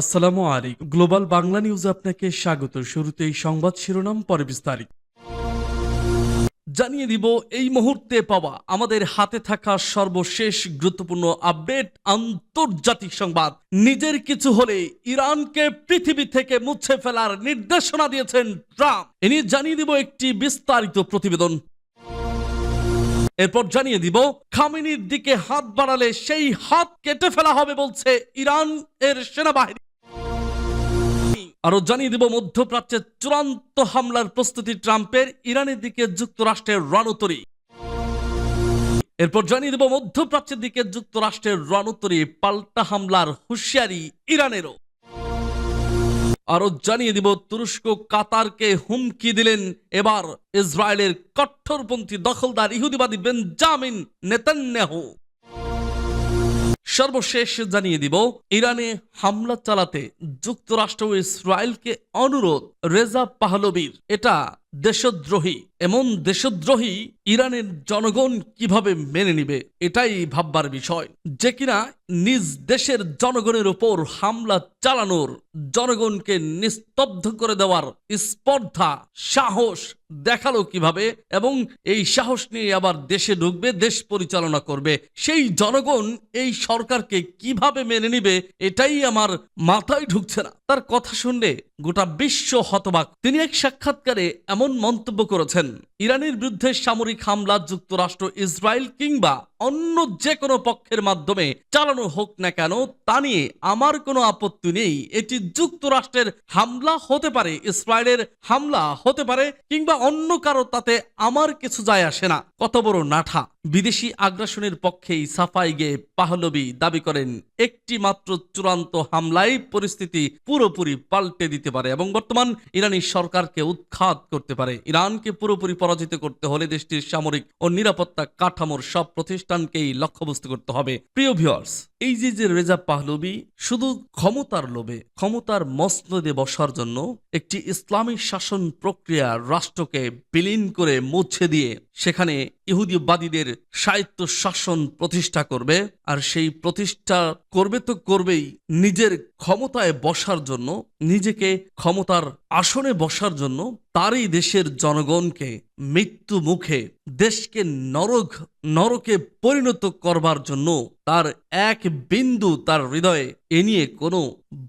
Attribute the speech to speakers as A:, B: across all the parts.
A: আসসালামু আলাইকুম গ্লোবাল বাংলা নিউজে আপনাকে স্বাগত শুরুতে এই সংবাদ শিরোনাম পরে বিস্তারিত জানিয়ে দিব এই মুহূর্তে পাওয়া আমাদের হাতে থাকা সর্বশেষ গুরুত্বপূর্ণ আপডেট আন্তর্জাতিক সংবাদ নিজের কিছু হলে ইরানকে পৃথিবী থেকে মুছে ফেলার নির্দেশনা দিয়েছেন ট্রাম্প এ নিয়ে জানিয়ে দিব একটি বিস্তারিত প্রতিবেদন এরপর জানিয়ে দিব খামিনির দিকে হাত বাড়ালে সেই হাত কেটে ফেলা হবে বলছে ইরান এর সেনাবাহিনী আরও জানিয়ে দেব মধ্যপ্রাচ্যের চূড়ান্ত হামলার প্রস্তুতি ট্রাম্পের ইরানের দিকে যুক্তরাষ্ট্রের রণতরী এরপর জানিয়ে দেব মধ্যপ্রাচ্যের দিকে যুক্তরাষ্ট্রের রণতরী পাল্টা হামলার হুঁশিয়ারি ইরানেরও আরও জানিয়ে দিব তুরস্ক কাতারকে হুমকি দিলেন এবার ইসরায়েলের কট্টরপন্থী দখলদার ইহুদিবাদী বেঞ্জামিন নেতান্যাহু সর্বশেষ জানিয়ে দিব ইরানে হামলা চালাতে যুক্তরাষ্ট্র ও ইসরায়েলকে অনুরোধ রেজা পাহলবির এটা দেশদ্রোহী এমন দেশদ্রোহী ইরানের জনগণ কিভাবে মেনে নিবে এটাই ভাববার বিষয় যে কিনা নিজ দেশের জনগণের উপর হামলা চালানোর জনগণকে নিস্তব্ধ করে দেওয়ার স্পর্ধা সাহস দেখালো কিভাবে এবং এই সাহস নিয়ে আবার দেশে ঢুকবে দেশ পরিচালনা করবে সেই জনগণ এই সরকারকে কিভাবে মেনে নিবে এটাই আমার মাথায় ঢুকছে না তার কথা শুনলে গোটা বিশ্ব হতবাক তিনি এক সাক্ষাৎকারে এমন এমন মন্তব্য করেছেন ইরানের বিরুদ্ধে সামরিক হামলা যুক্তরাষ্ট্র ইসরায়েল কিংবা অন্য যে কোনো পক্ষের মাধ্যমে চালানো হোক না কেন তা নিয়ে আমার কোনো আপত্তি নেই এটি যুক্তরাষ্ট্রের হামলা হতে পারে ইসরায়েলের হামলা হতে পারে কিংবা অন্য কারো তাতে আমার কিছু যায় আসে না কত বড় নাঠা বিদেশি আগ্রাসনের পক্ষেই সাফাই গিয়ে পাহলবি দাবি করেন একটি মাত্র চূড়ান্ত হামলাই পরিস্থিতি পুরোপুরি পাল্টে দিতে পারে এবং বর্তমান ইরানি সরকারকে উৎখাত করতে পারে ইরানকে পুরোপুরি পরাজিত করতে হলে দেশটির সামরিক ও নিরাপত্তা কাঠামোর সব প্রতিষ্ঠানকেই লক্ষ্যবস্তু করতে হবে প্রিয় ভিওয়ার্স এই যে যে রেজা পাহলবি শুধু ক্ষমতার লোভে ক্ষমতার মসনদে বসার জন্য একটি ইসলামী শাসন প্রক্রিয়া রাষ্ট্রকে বিলীন করে মুছে দিয়ে সেখানে ইহুদিবাদীদের সাহিত্য শাসন প্রতিষ্ঠা করবে আর সেই প্রতিষ্ঠা করবে তো করবেই নিজের ক্ষমতায় বসার জন্য নিজেকে ক্ষমতার আসনে বসার জন্য তারই দেশের জনগণকে মৃত্যু মুখে দেশকে নরক নরকে পরিণত করবার জন্য তার এক বিন্দু তার হৃদয়ে এ নিয়ে কোনো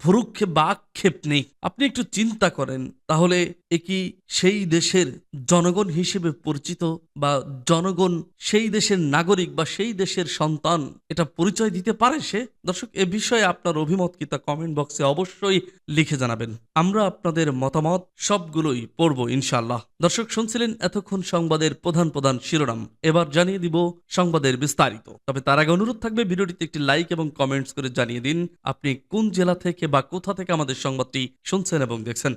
A: ভ্রুক্ষে বা আক্ষেপ নেই আপনি একটু চিন্তা করেন তাহলে একই সেই দেশের জনগণ হিসেবে পরিচিত বা জনগণ সেই দেশের নাগরিক বা সেই দেশের সন্তান এটা পরিচয় দিতে পারে সে দর্শক এ বিষয়ে আপনার অভিমত কি তা কমেন্ট বক্সে অবশ্যই লিখে জানাবেন আমরা আপনাদের মতামত সবগুলোই পড়ব ইনশাল্লাহ দর্শক শুনছিলেন এতক্ষণ সংবাদের প্রধান প্রধান শিরোনাম এবার জানিয়ে দিব সংবাদের বিস্তারিত তবে তার আগে অনুরোধ থাকবে ভিডিওটিতে একটি লাইক এবং কমেন্টস করে জানিয়ে দিন আপনি কোন জেলা থেকে বা কোথা থেকে আমাদের সংবাদটি শুনছেন এবং দেখছেন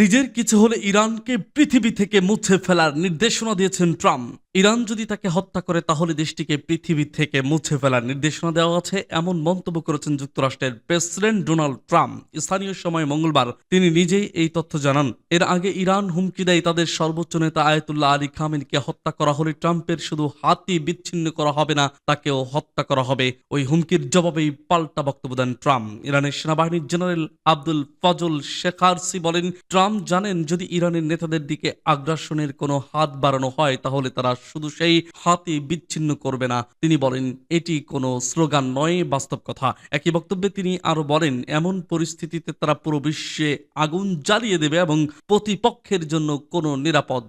A: নিজের কিছু হলে ইরানকে পৃথিবী থেকে মুছে ফেলার নির্দেশনা দিয়েছেন ট্রাম্প ইরান যদি তাকে হত্যা করে তাহলে দেশটিকে পৃথিবী থেকে মুছে ফেলার নির্দেশনা দেওয়া আছে এমন মন্তব্য করেছেন যুক্তরাষ্ট্রের প্রেসিডেন্ট ডোনাল্ড ট্রাম্প স্থানীয় সময় মঙ্গলবার তিনি নিজেই এই তথ্য জানান এর আগে ইরান হুমকি দেয় তাদের সর্বোচ্চ নেতা আয়তুল্লাহ আলী খামিনকে হত্যা করা হলে ট্রাম্পের শুধু হাতি বিচ্ছিন্ন করা হবে না তাকেও হত্যা করা হবে ওই হুমকির জবাবেই পাল্টা বক্তব্য দেন ট্রাম্প ইরানের সেনাবাহিনীর জেনারেল আব্দুল ফজল শেখারসি বলেন ট্রাম্প জানেন যদি ইরানের নেতাদের দিকে আগ্রাসনের কোনো হাত বাড়ানো হয় তাহলে তারা শুধু সেই হাতি বিচ্ছিন্ন করবে না তিনি বলেন এটি কোনো স্লোগান নয় বাস্তব কথা একই বক্তব্যে তিনি আরো বলেন এমন পরিস্থিতিতে তারা পুরো বিশ্বে আগুন জ্বালিয়ে দেবে এবং প্রতিপক্ষের জন্য কোনো নিরাপদ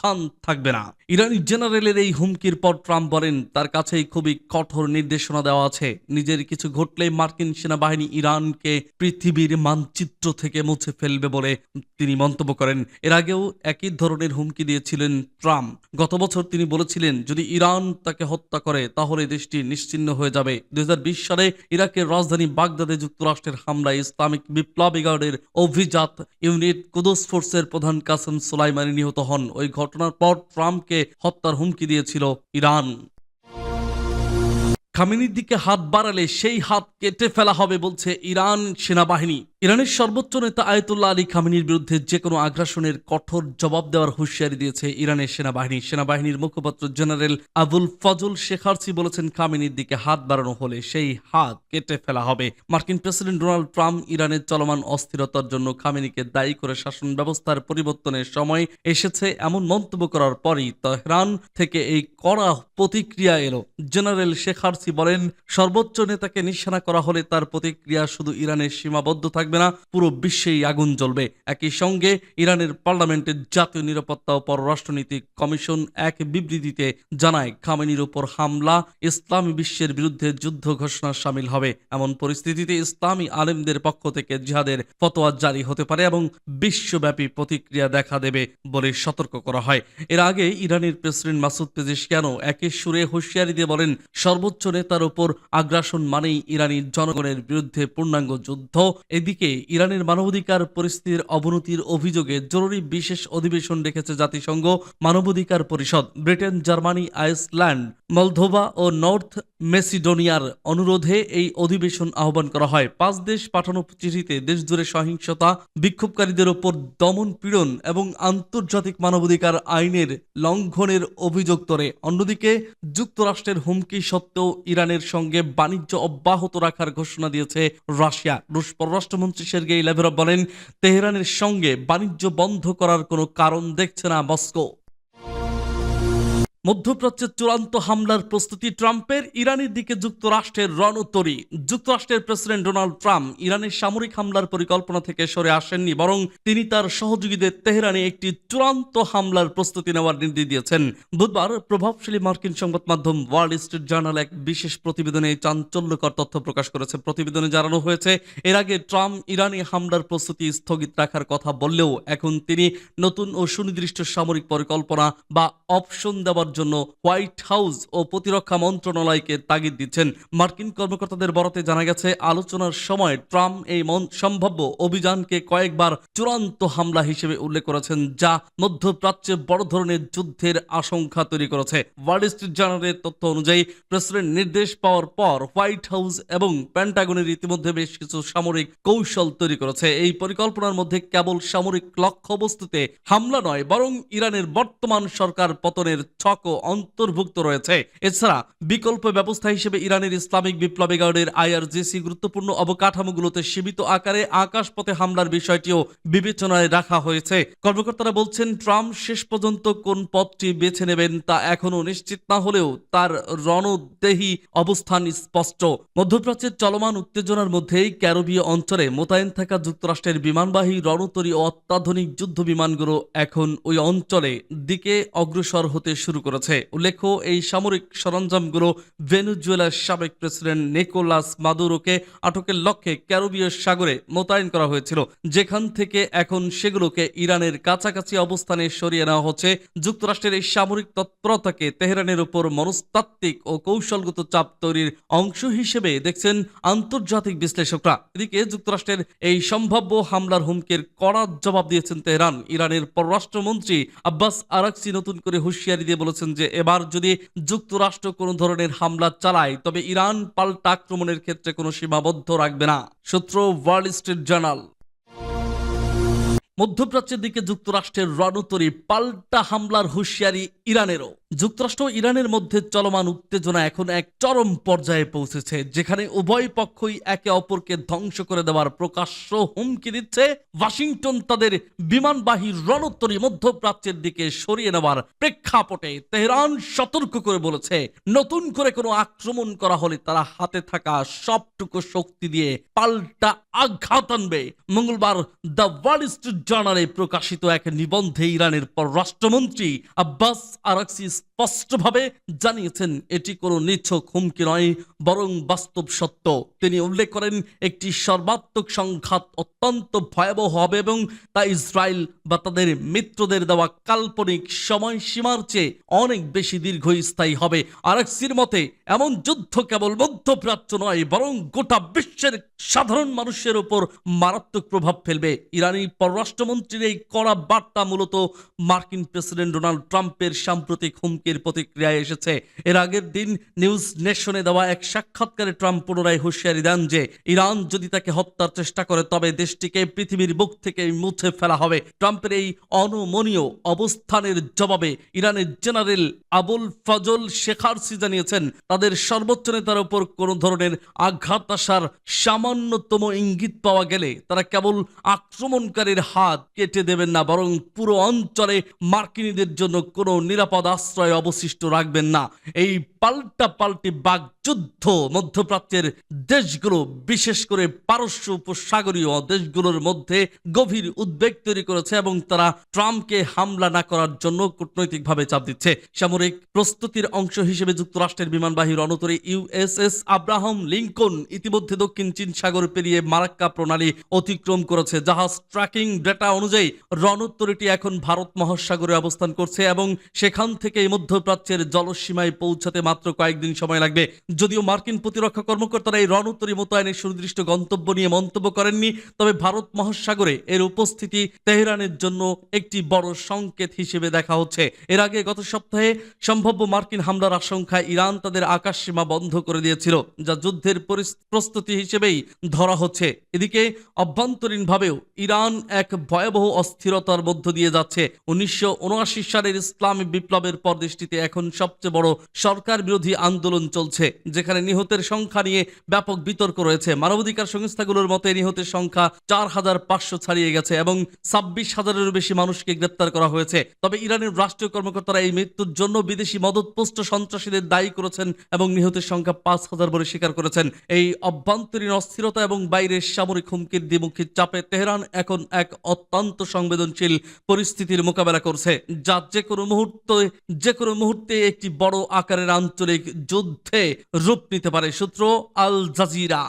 A: স্থান থাকবে না ইরানি জেনারেলের এই হুমকির পর ট্রাম্প বলেন তার কাছেই খুবই কঠোর নির্দেশনা দেওয়া আছে নিজের কিছু ঘটলে মার্কিন সেনাবাহিনী ইরানকে পৃথিবীর মানচিত্র থেকে মুছে ফেলবে বলে তিনি মন্তব্য করেন এর আগেও একই ধরনের হুমকি দিয়েছিলেন ট্রাম্প গত বছর তিনি বলেছিলেন যদি ইরান তাকে হত্যা করে তাহলে দেশটি নিশ্চিন্ন হয়ে যাবে দুই সালে ইরাকের রাজধানী বাগদাদে যুক্তরাষ্ট্রের হামলায় ইসলামিক বিপ্লবী গার্ডের অভিজাত ইউনিট কুদস ফোর্সের প্রধান কাসেম সোলাইমানি নিহত হন ওই ঘটনা ঘটনার পর ট্রাম্পকে হত্যার হুমকি দিয়েছিল ইরান খামিনির দিকে হাত বাড়ালে সেই হাত কেটে ফেলা হবে বলছে ইরান সেনাবাহিনী ইরানের সর্বোচ্চ নেতা আয়তুল্লাহ আলী খামিনির বিরুদ্ধে যে কোনো আগ্রাসনের কঠোর জবাব দেওয়ার হুঁশিয়ারি দিয়েছে ইরানের সেনাবাহিনী সেনাবাহিনীর মুখপাত্র জেনারেল আবুল ফজল শেখার্সি বলেছেন খামিনির দিকে হাত বাড়ানো হলে সেই হাত কেটে ফেলা হবে মার্কিন প্রেসিডেন্ট ডোনাল্ড ট্রাম্প ইরানের চলমান অস্থিরতার জন্য খামিনিকে দায়ী করে শাসন ব্যবস্থার পরিবর্তনের সময় এসেছে এমন মন্তব্য করার পরই তহরান থেকে এই কড়া প্রতিক্রিয়া এলো জেনারেল শেখার্সি আব্বাসি বলেন সর্বোচ্চ নেতাকে নিশানা করা হলে তার প্রতিক্রিয়া শুধু ইরানের সীমাবদ্ধ থাকবে না পুরো বিশ্বেই আগুন জ্বলবে একই সঙ্গে ইরানের পার্লামেন্টের জাতীয় নিরাপত্তা ও পররাষ্ট্রনীতি কমিশন এক বিবৃতিতে জানায় খামেনির ওপর হামলা ইসলামী বিশ্বের বিরুদ্ধে যুদ্ধ ঘোষণা সামিল হবে এমন পরিস্থিতিতে ইসলামী আলেমদের পক্ষ থেকে জিহাদের ফতোয়া জারি হতে পারে এবং বিশ্বব্যাপী প্রতিক্রিয়া দেখা দেবে বলে সতর্ক করা হয় এর আগে ইরানের প্রেসিডেন্ট মাসুদ কেন একে সুরে হুঁশিয়ারি দিয়ে বলেন সর্বোচ্চ নেতার তার ওপর আগ্রাসন মানেই ইরানির জনগণের বিরুদ্ধে পূর্ণাঙ্গ যুদ্ধ এদিকে ইরানের মানবাধিকার পরিস্থিতির অবনতির অভিযোগে জরুরি বিশেষ অধিবেশন ডেকেছে জাতিসংঘ মানবাধিকার পরিষদ ব্রিটেন জার্মানি আইসল্যান্ড মলধোবা ও নর্থ মেসিডোনিয়ার অনুরোধে এই অধিবেশন আহ্বান করা হয় পাঁচ দেশ পাঠানো চিঠিতে দেশজুড়ে সহিংসতা বিক্ষোভকারীদের ওপর দমন পীড়ন এবং আন্তর্জাতিক মানবাধিকার আইনের লঙ্ঘনের অভিযোগ তরে অন্যদিকে যুক্তরাষ্ট্রের হুমকি সত্ত্বেও ইরানের সঙ্গে বাণিজ্য অব্যাহত রাখার ঘোষণা দিয়েছে রাশিয়া রুশ পররাষ্ট্রমন্ত্রী সের্গেই লেভেরভ বলেন তেহরানের সঙ্গে বাণিজ্য বন্ধ করার কোনো কারণ দেখছে না মস্কো মধ্যপ্রাচ্যের চূড়ান্ত হামলার প্রস্তুতি ট্রাম্পের ইরানের দিকে যুক্তরাষ্ট্রের রণতরি যুক্তরাষ্ট্রের প্রেসিডেন্ট ডোনাল্ড ট্রাম্প ইরানের সামরিক হামলার পরিকল্পনা থেকে সরে আসেননি বরং তিনি তার সহযোগীদের তেহরানে একটি চূড়ান্ত হামলার প্রস্তুতি নেওয়ার নির্দেশ দিয়েছেন বুধবার প্রভাবশালী মার্কিন সংবাদ মাধ্যম ওয়ার্ল্ড স্ট্রিট জার্নাল এক বিশেষ প্রতিবেদনে এই চাঞ্চল্যকর তথ্য প্রকাশ করেছে প্রতিবেদনে জানানো হয়েছে এর আগে ট্রাম্প ইরানি হামলার প্রস্তুতি স্থগিত রাখার কথা বললেও এখন তিনি নতুন ও সুনির্দিষ্ট সামরিক পরিকল্পনা বা অপশন দেওয়ার করার জন্য হোয়াইট হাউস ও প্রতিরক্ষা মন্ত্রণালয়কে তাগিদ দিচ্ছেন মার্কিন কর্মকর্তাদের বরাতে জানা গেছে আলোচনার সময় ট্রাম্প এই সম্ভাব্য অভিযানকে কয়েকবার চূড়ান্ত হামলা হিসেবে উল্লেখ করেছেন যা মধ্যপ্রাচ্যে বড় ধরনের যুদ্ধের আশঙ্কা তৈরি করেছে ওয়াল স্ট্রিট জার্নালের তথ্য অনুযায়ী প্রেসিডেন্ট নির্দেশ পাওয়ার পর হোয়াইট হাউস এবং প্যান্টাগনের ইতিমধ্যে বেশ কিছু সামরিক কৌশল তৈরি করেছে এই পরিকল্পনার মধ্যে কেবল সামরিক লক্ষ্যবস্তুতে হামলা নয় বরং ইরানের বর্তমান সরকার পতনের ছক সম্পর্ক অন্তর্ভুক্ত রয়েছে এছাড়া বিকল্প ব্যবস্থা হিসেবে ইরানের ইসলামিক বিপ্লবী গার্ডের আইআরজিসি গুরুত্বপূর্ণ অবকাঠামোগুলোতে সীমিত আকারে আকাশপথে হামলার বিষয়টিও বিবেচনায় রাখা হয়েছে কর্মকর্তারা বলছেন ট্রাম্প শেষ পর্যন্ত কোন পথটি বেছে নেবেন তা এখনও নিশ্চিত না হলেও তার রণদেহী অবস্থান স্পষ্ট মধ্যপ্রাচ্যের চলমান উত্তেজনার মধ্যেই ক্যারোবীয় অঞ্চলে মোতায়েন থাকা যুক্তরাষ্ট্রের বিমানবাহী রণতরী ও অত্যাধুনিক যুদ্ধ বিমানগুলো এখন ওই অঞ্চলে দিকে অগ্রসর হতে শুরু করে করেছে উল্লেখ্য এই সামরিক সরঞ্জামগুলো ভেনুজুয়েলার সাবেক প্রেসিডেন্ট নিকোলাস মাদুরোকে আটকের লক্ষ্যে ক্যারোবীয় সাগরে মোতায়েন করা হয়েছিল যেখান থেকে এখন সেগুলোকে ইরানের কাছাকাছি অবস্থানে সরিয়ে নেওয়া হচ্ছে যুক্তরাষ্ট্রের এই সামরিক তৎপরতাকে তেহরানের উপর মনস্তাত্ত্বিক ও কৌশলগত চাপ তৈরির অংশ হিসেবে দেখছেন আন্তর্জাতিক বিশ্লেষকরা এদিকে যুক্তরাষ্ট্রের এই সম্ভাব্য হামলার হুমকির কড়া জবাব দিয়েছেন তেহরান ইরানের পররাষ্ট্রমন্ত্রী আব্বাস আরাকসি নতুন করে হুঁশিয়ারি দিয়ে বলেছেন বলেছেন যে এবার যদি যুক্তরাষ্ট্র কোনো ধরনের হামলা চালায় তবে ইরান পাল্টা আক্রমণের ক্ষেত্রে কোনো সীমাবদ্ধ রাখবে না সূত্র ওয়ার্ল্ড স্ট্রিট জার্নাল মধ্যপ্রাচ্যের দিকে যুক্তরাষ্ট্রের রণতরী পাল্টা হামলার হুঁশিয়ারি ইরানেরও যুক্তরাষ্ট্র ইরানের মধ্যে চলমান উত্তেজনা এখন এক চরম পর্যায়ে পৌঁছেছে যেখানে উভয় পক্ষই একে অপরকে ধ্বংস করে দেওয়ার প্রকাশ্য হুমকি দিচ্ছে ওয়াশিংটন তাদের বিমানবাহী রণোত্তরী মধ্যপ্রাচ্যের দিকে সরিয়ে নেওয়ার প্রেক্ষাপটে তেহরান সতর্ক করে বলেছে নতুন করে কোনো আক্রমণ করা হলে তারা হাতে থাকা সবটুকু শক্তি দিয়ে পাল্টা আঘাত আনবে মঙ্গলবার দ্য ওয়ার্ল্ড স্ট্রিট জার্নালে প্রকাশিত এক নিবন্ধে ইরানের পররাষ্ট্রমন্ত্রী আব্বাস আরাকসিস স্পষ্টভাবে জানিয়েছেন এটি কোনো নিছক হুমকি নয় বরং বাস্তব সত্য তিনি উল্লেখ করেন একটি সর্বাত্মক সংঘাত অত্যন্ত ভয়াবহ হবে এবং তা ইসরায়েল বা তাদের মিত্রদের দেওয়া কাল্পনিক সময়সীমার চেয়ে অনেক বেশি দীর্ঘস্থায়ী হবে আর এক মতে এমন যুদ্ধ কেবল মধ্যপ্রাচ্য নয় বরং গোটা বিশ্বের সাধারণ মানুষের উপর মারাত্মক প্রভাব ফেলবে ইরানি পররাষ্ট্রমন্ত্রীর এই কড়া বার্তা মূলত মার্কিন প্রেসিডেন্ট ডোনাল্ড ট্রাম্পের সাম্প্রতিক হুমকির প্রতিক্রিয়ায় এসেছে এর আগের দিন নিউজ নেশনে দেওয়া এক সাক্ষাৎকারে ট্রাম্প পুনরায় হুঁশিয়ারি দেন যে ইরান যদি তাকে হত্যার চেষ্টা করে তবে দেশটিকে পৃথিবীর বুক থেকে মুছে ফেলা হবে ট্রাম্পের এই অনমনীয় অবস্থানের জবাবে ইরানের জেনারেল আবুল ফজল শেখারসি জানিয়েছেন তাদের সর্বোচ্চ নেতার উপর কোনো ধরনের আঘাত আসার সামান্যতম ইঙ্গিত পাওয়া গেলে তারা কেবল আক্রমণকারীর হাত কেটে দেবেন না বরং পুরো অঞ্চলে মার্কিনীদের জন্য কোনো নিরাপদ আশ্রয় অবশিষ্ট রাখবেন না এই পাল্টা পাল্টি বাগযুদ্ধ মধ্যপ্রাচ্যের দেশগুলো বিশেষ করে পারস্য উপসাগরীয় দেশগুলোর মধ্যে গভীর উদ্বেগ তৈরি করেছে এবং তারা ট্রাম্পকে হামলা না করার জন্য কূটনৈতিকভাবে চাপ দিচ্ছে সামরিক প্রস্তুতির অংশ হিসেবে যুক্তরাষ্ট্রের বিমানবাহী রণতরী ইউএসএস আব্রাহাম লিঙ্কন ইতিমধ্যে দক্ষিণ চীন সাগর পেরিয়ে মারাক্কা প্রণালী অতিক্রম করেছে জাহাজ ট্র্যাকিং ডেটা অনুযায়ী রণোত্তরীটি এখন ভারত মহাসাগরে অবস্থান করছে এবং সেখান থেকে মধ্যপ্রাচ্যের জলসীমায় পৌঁছাতে মাত্র কয়েকদিন সময় লাগবে যদিও মার্কিন প্রতিরক্ষা কর্মকর্তারা এই রণোত্তরী মোতায়েনের সুনির্দিষ্ট গন্তব্য নিয়ে মন্তব্য করেননি তবে ভারত মহাসাগরে এর উপস্থিতি তেহরানের জন্য একটি বড় সংকেত হিসেবে দেখা হচ্ছে এর আগে গত সপ্তাহে সম্ভাব্য মার্কিন হামলার আশঙ্কায় ইরান তাদের আকাশ সীমা বন্ধ করে দিয়েছিল যা যুদ্ধের প্রস্তুতি হিসেবেই ধরা হচ্ছে এদিকে অভ্যন্তরীণভাবেও ইরান এক ভয়াবহ অস্থিরতার মধ্য দিয়ে যাচ্ছে উনিশশো সালের ইসলামী বিপ্লবের পর দেশটিতে এখন সবচেয়ে বড় সরকার সরকার বিরোধী আন্দোলন চলছে যেখানে নিহতের সংখ্যা নিয়ে ব্যাপক বিতর্ক রয়েছে মানবাধিকার সংস্থাগুলোর মতে নিহতের সংখ্যা চার হাজার পাঁচশো ছাড়িয়ে গেছে এবং ছাব্বিশ হাজারেরও বেশি মানুষকে গ্রেপ্তার করা হয়েছে তবে ইরানের রাষ্ট্রীয় কর্মকর্তারা এই মৃত্যুর জন্য বিদেশি মদতপুষ্ট সন্ত্রাসীদের দায়ী করেছেন এবং নিহতের সংখ্যা পাঁচ হাজার বলে স্বীকার করেছেন এই অভ্যন্তরীণ অস্থিরতা এবং বাইরের সামরিক হুমকির দ্বিমুখী চাপে তেহরান এখন এক অত্যন্ত সংবেদনশীল পরিস্থিতির মোকাবেলা করছে যা যে কোনো মুহূর্তে যে কোনো মুহূর্তে একটি বড় আকারের আন্দোলন আঞ্চলিক যুদ্ধে রূপ নিতে পারে সূত্র আল জাজিরা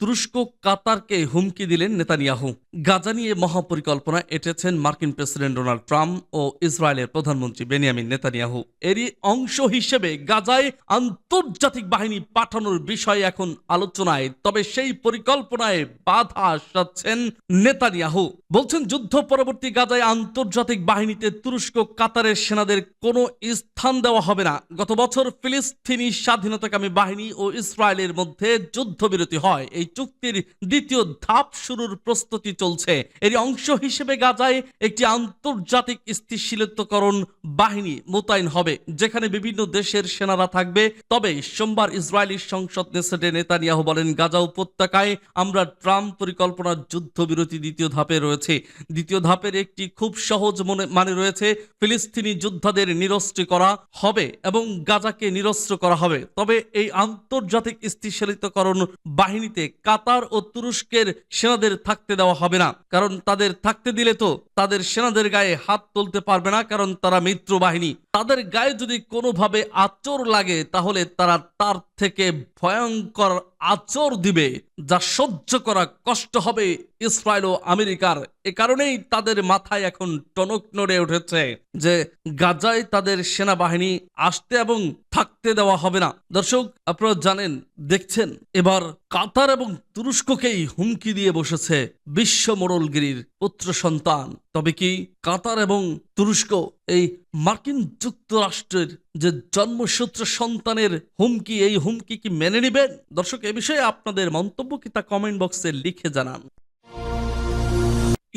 A: তুরস্ক কাতারকে হুমকি দিলেন নেতানিয়াহু গাজা নিয়ে মহাপরিকল্পনা এঁটেছেন মার্কিন প্রেসিডেন্ট ডোনাল্ড ট্রাম্প ও ইসরায়েলের প্রধানমন্ত্রী বেনিয়ামিন নেতানিয়াহু এরই অংশ হিসেবে গাজায় আন্তর্জাতিক বাহিনী পাঠানোর বিষয়ে এখন আলোচনায় তবে সেই পরিকল্পনায় বাধা আসাচ্ছেন নেতানিয়াহু বলছেন যুদ্ধ পরবর্তী গাজায় আন্তর্জাতিক বাহিনীতে তুরস্ক কাতারের সেনাদের কোনো স্থান দেওয়া হবে না গত বছর ফিলিস্তিনি স্বাধীনতাকামী বাহিনী ও ইসরায়েলের মধ্যে যুদ্ধবিরতি হয় এই চুক্তির দ্বিতীয় ধাপ শুরুর প্রস্তুতি চলছে এর অংশ হিসেবে গাজায় একটি আন্তর্জাতিক স্থিতিশীলতকরণ বাহিনী মোতায়েন হবে যেখানে বিভিন্ন দেশের সেনারা থাকবে তবে সোমবার ইসরায়েলি সংসদ নেসেডে নেতানিয়াহু বলেন গাজা উপত্যকায় আমরা ট্রাম্প পরিকল্পনার যুদ্ধবিরতি দ্বিতীয় ধাপে রয়েছে দ্বিতীয় ধাপের একটি খুব সহজ মনে মানে রয়েছে ফিলিস্তিনি যোদ্ধাদের নিরস্ত্র করা হবে এবং গাজাকে নিরস্ত্র করা হবে তবে এই আন্তর্জাতিক স্থিতিশীলিতকরণ বাহিনীতে কাতার ও তুরস্কের সেনাদের থাকতে দেওয়া হবে না কারণ তাদের থাকতে দিলে তো তাদের সেনাদের গায়ে হাত তুলতে পারবে না কারণ তারা মিত্র বাহিনী তাদের গায়ে যদি কোনোভাবে আচর লাগে তাহলে তারা তার থেকে ভয়ঙ্কর আচর দিবে যা সহ্য করা কষ্ট হবে ইসরায়েল ও আমেরিকার এ কারণেই তাদের মাথায় এখন টনক নড়ে উঠেছে যে গাজায় তাদের সেনাবাহিনী আসতে এবং থাকতে দেওয়া হবে না দর্শক আপনারা জানেন দেখছেন এবার কাতার এবং তুরস্ককেই হুমকি দিয়ে বসেছে বিশ্ব মোড়লগিরির পুত্র সন্তান তবে কি কাতার এবং তুরস্ক এই মার্কিন যুক্তরাষ্ট্রের যে জন্মসূত্র সন্তানের হুমকি এই হুমকি কি মেনে নেবেন দর্শক এ বিষয়ে আপনাদের মন্তব্য কি তা কমেন্ট বক্সে লিখে জানান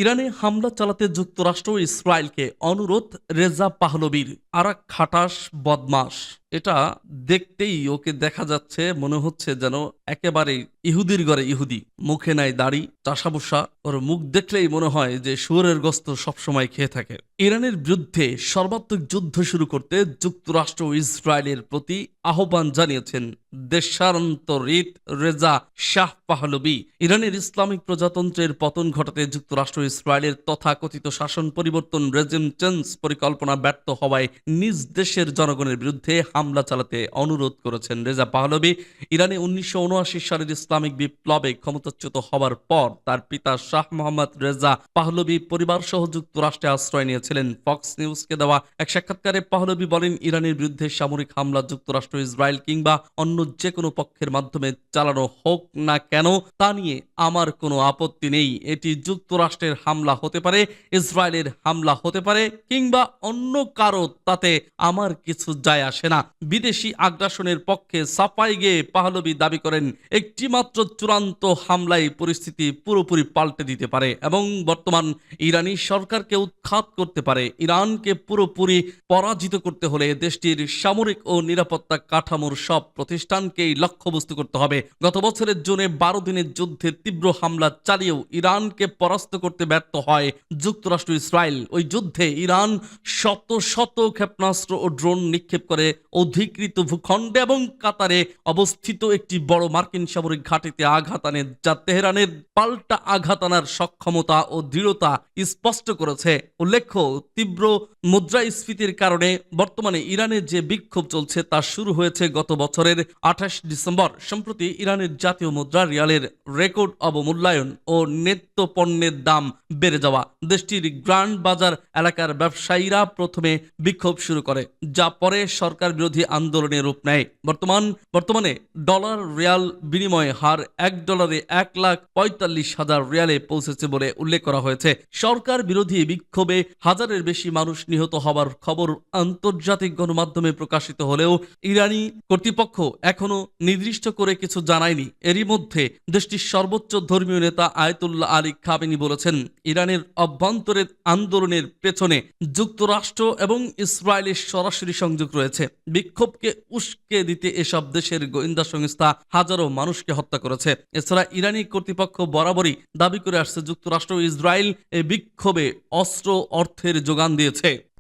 A: ইরানে হামলা চালাতে যুক্তরাষ্ট্র ইসরায়েলকে অনুরোধ রেজা পাহলবির আরাক খাটাস বদমাস এটা দেখতেই ওকে দেখা যাচ্ছে মনে হচ্ছে যেন একেবারে ইহুদির ঘরে ইহুদি মুখে নাই দাড়ি চাষাবুষা ওর মুখ দেখলেই মনে হয় যে সুরের গস্ত সবসময় খেয়ে থাকে ইরানের বিরুদ্ধে সর্বাত্মক যুদ্ধ শুরু করতে যুক্তরাষ্ট্র ইসরায়েলের প্রতি আহ্বান জানিয়েছেন দেশান্তরিত রেজা শাহ পাহলবি ইরানের ইসলামিক প্রজাতন্ত্রের পতন ঘটাতে যুক্তরাষ্ট্র ইসরায়েলের তথা কথিত শাসন পরিবর্তন রেজিম চেন্স পরিকল্পনা ব্যর্থ হওয়ায় নিজ দেশের জনগণের বিরুদ্ধে হামলা চালাতে অনুরোধ করেছেন রেজা পাহলবি ইরানে উনিশশো সালের ইসলামিক বিপ্লবে ক্ষমতাচ্যুত হবার পর তার পিতা শাহ মোহাম্মদ রেজা পাহলবি পরিবার সহ যুক্তরাষ্ট্রে আশ্রয় নিয়েছিলেন ফক্স নিউজকে দেওয়া এক সাক্ষাৎকারে পাহলবি বলেন ইরানের বিরুদ্ধে সামরিক হামলা যুক্তরাষ্ট্র ইসরায়েল কিংবা অন্য যে কোনো পক্ষের মাধ্যমে চালানো হোক না কেন তা নিয়ে আমার কোনো আপত্তি নেই এটি যুক্তরাষ্ট্রের হামলা হতে পারে ইসরায়েলের হামলা হতে পারে কিংবা অন্য কারো তাতে আমার কিছু যায় আসে না বিদেশি আগ্রাসনের পক্ষে সাফাই গিয়ে পাহলবি দাবি করেন একটি মাত্র চূড়ান্ত হামলায় পরিস্থিতি পুরোপুরি পাল্টে দিতে পারে এবং বর্তমান ইরানি সরকারকে উৎখাত করতে পারে ইরানকে পুরোপুরি পরাজিত করতে হলে দেশটির সামরিক ও নিরাপত্তা কাঠামোর সব প্রতিষ্ঠানকেই লক্ষ্যবস্তু করতে হবে গত বছরের জুনে বারো দিনের যুদ্ধে তীব্র হামলা চালিয়েও ইরানকে পরাস্ত করতে ব্যর্থ হয় যুক্তরাষ্ট্র ইসরায়েল ওই যুদ্ধে ইরান শত শত ক্ষেপণাস্ত্র ও ড্রোন নিক্ষেপ করে ও অধিকৃত ভূখণ্ডে এবং কাতারে অবস্থিত একটি বড় মার্কিন সামরিক ঘাটিতে আঘাত আনে যা তেহরানের পাল্টা আঘাত আনার সক্ষমতা ও দৃঢ়তা স্পষ্ট করেছে উল্লেখ্য তীব্র মুদ্রাস্ফীতির কারণে বর্তমানে ইরানে যে বিক্ষোভ চলছে তা শুরু হয়েছে গত বছরের আঠাশ ডিসেম্বর সম্প্রতি ইরানের জাতীয় মুদ্রা রিয়ালের রেকর্ড অবমূল্যায়ন ও নেত্য পণ্যের দাম বেড়ে যাওয়া দেশটির গ্রান্ড বাজার এলাকার ব্যবসায়ীরা প্রথমে বিক্ষোভ শুরু করে যা পরে সরকার বিরোধী বিরোধী আন্দোলনে রূপ নেয় বর্তমান বর্তমানে ডলার রিয়াল বিনিময় হার এক ডলারে এক লাখ পঁয়তাল্লিশ হাজার রিয়ালে পৌঁছেছে বলে উল্লেখ করা হয়েছে সরকার বিরোধী বিক্ষোভে হাজারের বেশি মানুষ নিহত হবার খবর আন্তর্জাতিক গণমাধ্যমে প্রকাশিত হলেও ইরানি কর্তৃপক্ষ এখনও নির্দিষ্ট করে কিছু জানায়নি এরই মধ্যে দেশটির সর্বোচ্চ ধর্মীয় নেতা আয়তুল্লাহ আলী খাবেনি বলেছেন ইরানের অভ্যন্তরের আন্দোলনের পেছনে যুক্তরাষ্ট্র এবং ইসরায়েলের সরাসরি সংযোগ রয়েছে বিক্ষোভকে উস্কে দিতে এসব দেশের গোয়েন্দা সংস্থা হাজারো মানুষকে হত্যা করেছে এছাড়া ইরানি কর্তৃপক্ষ বরাবরই দাবি করে আসছে যুক্তরাষ্ট্র ইসরায়েল এই বিক্ষোভে অস্ত্র অর্থের যোগান দিয়েছে